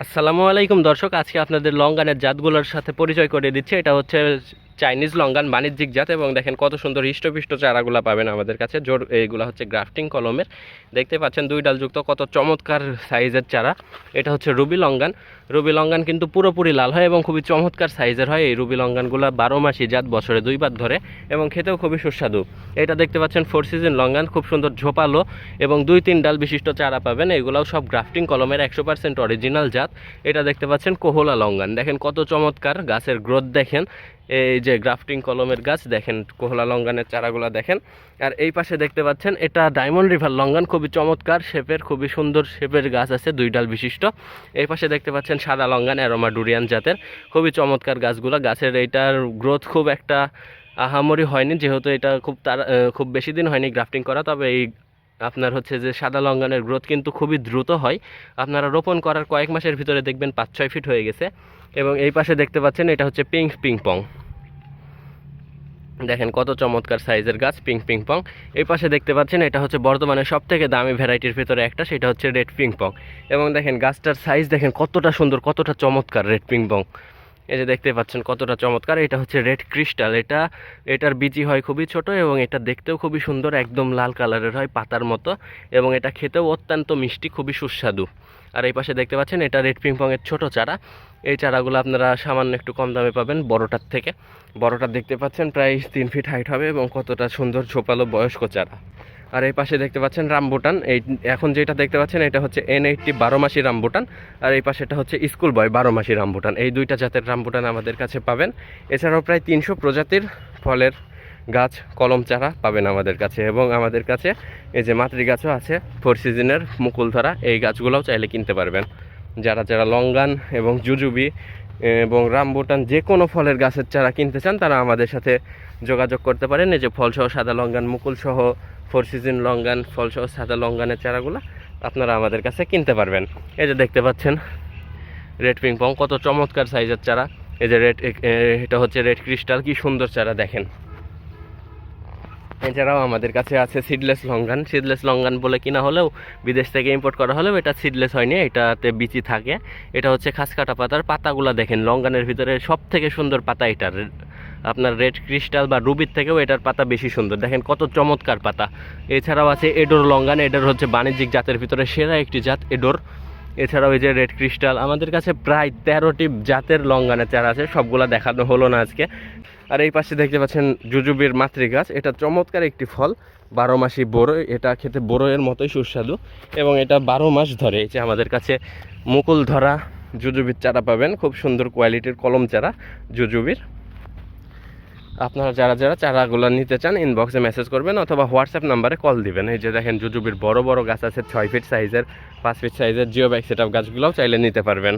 আসসালামু আলাইকুম দর্শক আজকে আপনাদের লঙ্গানের জাতগুলোর সাথে পরিচয় করে দিচ্ছে। এটা হচ্ছে চাইনিজ লঙ্গান বাণিজ্যিক জাত এবং দেখেন কত সুন্দর হৃষ্টপুষ্ট চারাগুলো পাবেন আমাদের কাছে। জোর এইগুলো হচ্ছে গ্রাফটিং কলমের। দেখতে পাচ্ছেন দুই ডালযুক্ত কত চমৎকার সাইজের চারা। এটা হচ্ছে রুবি লঙ্গান। রুবি লঙ্গান কিন্তু পুরোপুরি লাল হয় এবং খুবই চমৎকার সাইজের হয়। এই রুবি লঙ্গানগুলো বারো মাসি জাত বছরে দুইবার ধরে এবং খেতেও খুবই সুস্বাদু। এটা দেখতে পাচ্ছেন ফোর সিজন লঙ্গান, খুব সুন্দর ঝোপালো এবং দুই তিন ডাল বিশিষ্ট চারা পাবেন। এগুলাও সব গ্রাফটিং কলমের একশো পার্সেন্ট অরিজিনাল জাত। এটা দেখতে পাচ্ছেন কোহলা লঙ্গান। দেখেন কত চমৎকার গাছের গ্রোথ দেখেন। এই যে গ্রাফটিং কলমের গাছ, দেখেন কোহলা লঙ্গানের চারাগুলো দেখেন। আর এই পাশে দেখতে পাচ্ছেন, এটা ডায়মন্ড রিভার লঙ্গান, খুবই চমৎকার শেপের, খুবই সুন্দর শেপের গাছ আছে, দুই ডাল বিশিষ্ট। এই পাশে দেখতে পাচ্ছেন সাদা লঙ্গান অ্যারোমা ডুরিয়ান জাতের, খুবই চমৎকার গাছগুলো। গাছের এইটার গ্রোথ খুব একটা আহামরি হয়নি, যেহেতু এটা খুব তার খুব বেশি দিন হয়নি গ্রাফটিং করা, তবে এই আপনার হচ্ছে যে সাদা লঙ্গানের গ্রোথ কিন্তু খুবই দ্রুত হয়। আপনারা রোপণ করার কয়েক মাসের ভিতরে দেখবেন পাঁচ, ছয় ফিট হয়ে গেছে এবং এই পাশে দেখতে পাচ্ছেন এটা হচ্ছে পিঙ্ক পিং পং দেখেন কত চমৎকার সাইজের গাছ পিঙ্ক পিং পং এই পাশে দেখতে পাচ্ছেন এটা হচ্ছে বর্তমানে সব থেকে দামি ভ্যারাইটির ভিতরে একটা, সেটা হচ্ছে রেড পিং পং এবং দেখেন গাছটার সাইজ দেখেন কতটা সুন্দর, কতটা চমৎকার রেড পিং পং এই যে দেখতে পাচ্ছেন কতটা চমৎকার, এটা হচ্ছে রেড ক্রিস্টাল এটা, এটার বিচি হয় খুবই ছোট এবং এটা দেখতেও খুবই সুন্দর, একদম লাল কালারের হয় পাতার মতো এবং এটা খেতেও অত্যন্ত মিষ্টি, খুবই সুস্বাদু। আর এই পাশে দেখতে পাচ্ছেন এটা রেড পিংপংয়ের ছোট চারা, এই চারাগুলো আপনারা সামান্য একটু কম দামে পাবেন বড়টার থেকে। বড়টা দেখতে পাচ্ছেন প্রায় তিন ফিট হাইট হবে এবং কতটা সুন্দর ঝোপালো বয়স্ক চারা। আর এই পাশে দেখতে পাচ্ছেন রামবুটান। এই এখন যেটা দেখতে পাচ্ছেন, এটা হচ্ছে এন এইটটি বারো মাসি রামবুটান। আর এই পাশেটা হচ্ছে স্কুল বয় বারো মাসি রামবুটান। এই দুইটা জাতের রামবুটান আমাদের কাছে পাবেন। এছাড়াও প্রায় তিনশো প্রজাতির ফলের গাছ, কলম চারা পাবেন আমাদের কাছে। এবং আমাদের কাছে এই যে মাতৃ গাছও আছে ফোর সিজনের মুকুল ধরা এই গাছগুলোও চাইলে কিনতে পারবেন। যারা যারা লঙ্গান এবং জুজুবি এবং রামবুটান যে কোনো ফলের গাছের চারা কিনতে চান, তারা আমাদের সাথে যোগাযোগ করতে পারেন। এই যে ফলসহ সাদা লঙ্গান মুকুল সহ ফোর সিজন লঙ্গান ফলসহ সাদা লঙ্গানের চারাগুলো আপনারা আমাদের কাছে কিনতে পারবেন। এই যে দেখতে পাচ্ছেন রেড পিং পং কত চমৎকার সাইজের চারা। এই যে রেড এটা হচ্ছে রেড ক্রিস্টাল কি সুন্দর চারা দেখেন। এছাড়াও আমাদের কাছে আছে সিডলেস লঙ্গান সিডলেস লঙ্গান বলে কিনা হলেও, বিদেশ থেকে ইম্পোর্ট করা হলেও এটা সিডলেস হয়নি, এটাতে বিচি থাকে। এটা হচ্ছে খাসকাটা পাতার পাতাগুলো দেখেন লঙ্গানের ভিতরে সব থেকে সুন্দর পাতা এটার। আপনার রেড ক্রিস্টাল বা রুবির থেকেও এটার পাতা বেশি সুন্দর। দেখেন কত চমৎকার পাতা। এছাড়াও আছে এডোর লঙ্গান এডোর হচ্ছে বাণিজ্যিক জাতের ভিতরে সেরা একটি জাত এডোর এছাড়াও এই যে রেড ক্রিস্টাল আমাদের কাছে প্রায় তেরোটি জাতের লঙ্গানের চারা আছে, সবগুলা দেখানো হলো না আজকে। আর এই পাশে দেখতে পাচ্ছেন জুজুবির মাতৃ গাছ এটা চমৎকার একটি ফল, বারো মাসি বড়ো এটা খেতে বড়োয়ের মতোই সুস্বাদু। এবং এটা বারো মাস ধরে এই যে আমাদের কাছে মুকুল ধরা জুজুবির চারা পাবেন, খুব সুন্দর কোয়ালিটির কলম চারা জুজুবির। আপনারা যারা যারা চারাগুলো নিতে চান ইনবক্সে মেসেজ করবেন অথবা হোয়াটসঅ্যাপ নাম্বারে কল দিবেন। এই যে দেখেন জুজুবির বড় বড় গাছ আছে, ছয় ফিট সাইজের পাঁচ ফিট সাইজের জিও ব্যাগ সেট গাছগুলোও চাইলে নিতে পারবেন।